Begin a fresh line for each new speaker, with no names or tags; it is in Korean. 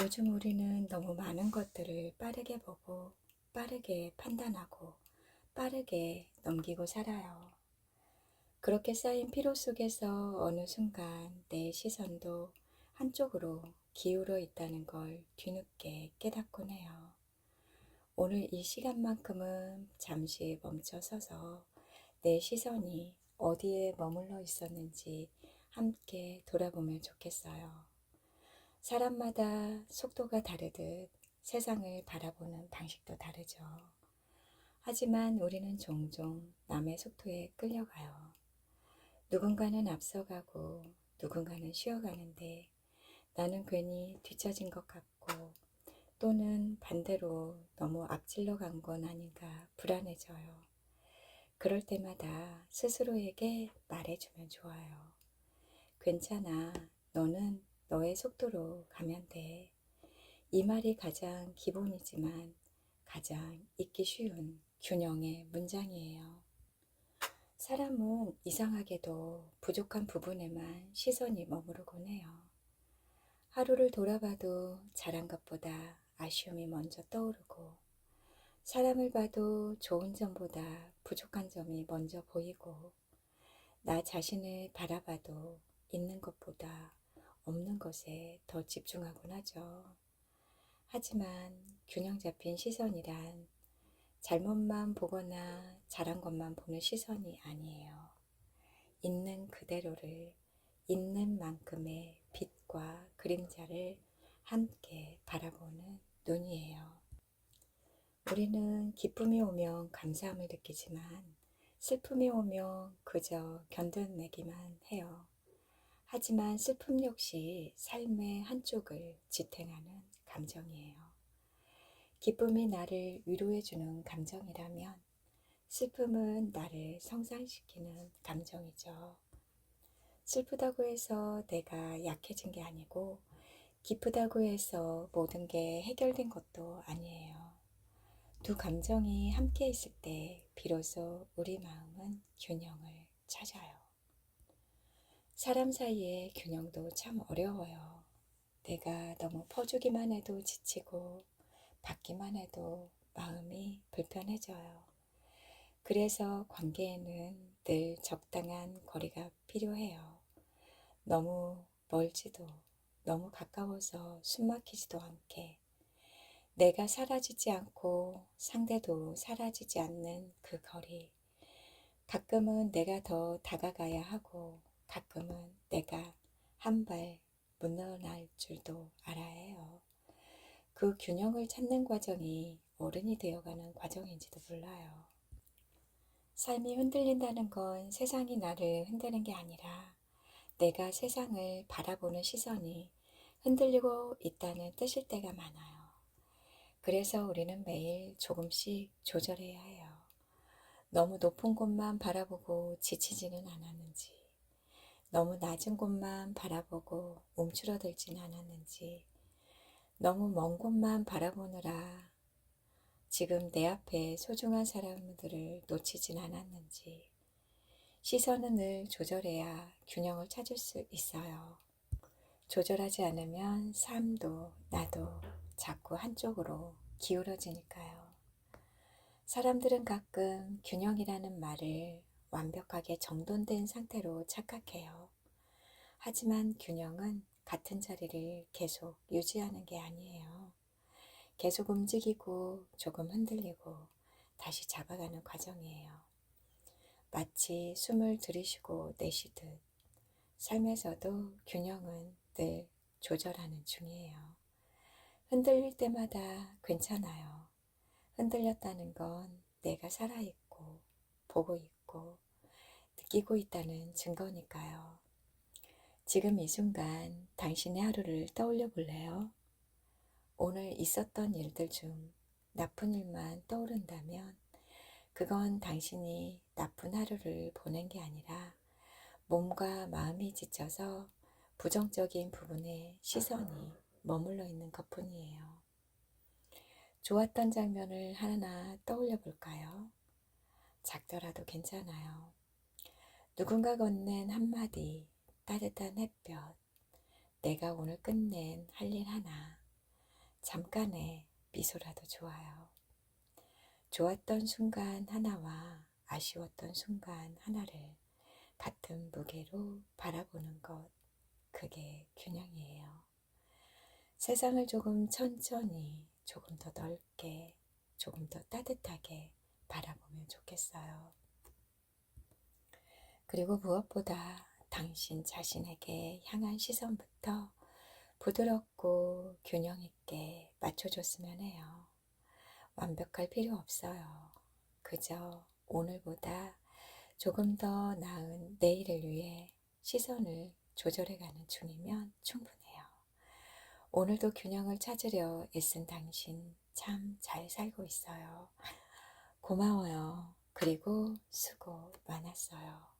요즘 우리는 너무 많은 것들을 빠르게 보고, 빠르게 판단하고, 빠르게 넘기고 살아요. 그렇게 쌓인 피로 속에서 어느 순간 내 시선도 한쪽으로 기울어 있다는 걸 뒤늦게 깨닫곤 해요. 오늘 이 시간만큼은 잠시 멈춰 서서 내 시선이 어디에 머물러 있었는지 함께 돌아보면 좋겠어요. 사람마다 속도가 다르듯 세상을 바라보는 방식도 다르죠. 하지만 우리는 종종 남의 속도에 끌려가요. 누군가는 앞서가고 누군가는 쉬어가는데 나는 괜히 뒤처진 것 같고 또는 반대로 너무 앞질러 간 건 아닌가 불안해져요. 그럴 때마다 스스로에게 말해주면 좋아요. 괜찮아. 너는 너의 속도로 가면 돼. 이 말이 가장 기본이지만 가장 잊기 쉬운 균형의 문장이에요. 사람은 이상하게도 부족한 부분에만 시선이 머무르곤 해요. 하루를 돌아봐도 잘한 것보다 아쉬움이 먼저 떠오르고, 사람을 봐도 좋은 점보다 부족한 점이 먼저 보이고, 나 자신을 바라봐도 있는 것보다 없는 것에 더 집중하곤 하죠. 하지만 균형 잡힌 시선이란 잘못만 보거나 잘한 것만 보는 시선이 아니에요. 있는 그대로를 있는 만큼의 빛과 그림자를 함께 바라보는 눈이에요. 우리는 기쁨이 오면 감사함을 느끼지만 슬픔이 오면 그저 견뎌내기만 해요. 하지만 슬픔 역시 삶의 한쪽을 지탱하는 감정이에요. 기쁨이 나를 위로해주는 감정이라면 슬픔은 나를 성장시키는 감정이죠. 슬프다고 해서 내가 약해진 게 아니고 기쁘다고 해서 모든 게 해결된 것도 아니에요. 두 감정이 함께 있을 때 비로소 우리 마음은 균형을 찾아요. 사람 사이의 균형도 참 어려워요. 내가 너무 퍼주기만 해도 지치고 받기만 해도 마음이 불편해져요. 그래서 관계에는 늘 적당한 거리가 필요해요. 너무 멀지도 너무 가까워서 숨 막히지도 않게 내가 사라지지 않고 상대도 사라지지 않는 그 거리. 가끔은 내가 더 다가가야 하고 가끔은 내가 한 발 물러날 줄도 알아야 해요. 그 균형을 찾는 과정이 어른이 되어가는 과정인지도 몰라요. 삶이 흔들린다는 건 세상이 나를 흔드는 게 아니라 내가 세상을 바라보는 시선이 흔들리고 있다는 뜻일 때가 많아요. 그래서 우리는 매일 조금씩 조절해야 해요. 너무 높은 곳만 바라보고 지치지는 않았는지, 너무 낮은 곳만 바라보고 움츠러들진 않았는지, 너무 먼 곳만 바라보느라 지금 내 앞에 소중한 사람들을 놓치진 않았는지, 시선은 늘 조절해야 균형을 찾을 수 있어요. 조절하지 않으면 삶도 나도 자꾸 한쪽으로 기울어지니까요. 사람들은 가끔 균형이라는 말을 완벽하게 정돈된 상태로 착각해요. 하지만 균형은 같은 자리를 계속 유지하는 게 아니에요. 계속 움직이고 조금 흔들리고 다시 잡아가는 과정이에요. 마치 숨을 들이쉬고 내쉬듯 삶에서도 균형은 늘 조절하는 중이에요. 흔들릴 때마다 괜찮아요. 흔들렸다는 건 내가 살아있고, 보고 있고, 느끼고 있다는 증거니까요. 지금 이 순간 당신의 하루를 떠올려 볼래요? 오늘 있었던 일들 중 나쁜 일만 떠오른다면 그건 당신이 나쁜 하루를 보낸 게 아니라 몸과 마음이 지쳐서 부정적인 부분에 시선이 머물러 있는 것 뿐이에요. 좋았던 장면을 하나 떠올려 볼까요? 작더라도 괜찮아요. 누군가 건넨 한마디, 따뜻한 햇볕, 내가 오늘 끝낸 할 일 하나, 잠깐의 미소라도 좋아요. 좋았던 순간 하나와 아쉬웠던 순간 하나를 같은 무게로 바라보는 것, 그게 균형이에요. 세상을 조금 천천히, 조금 더 넓게, 조금 더 따뜻하게 바라보면 좋겠어요. 그리고 무엇보다 당신 자신에게 향한 시선부터 부드럽고 균형 있게 맞춰줬으면 해요. 완벽할 필요 없어요. 그저 오늘보다 조금 더 나은 내일을 위해 시선을 조절해가는 중이면 충분해요. 오늘도 균형을 찾으려 애쓴 당신 참 잘 살고 있어요. 고마워요. 그리고 수고 많았어요.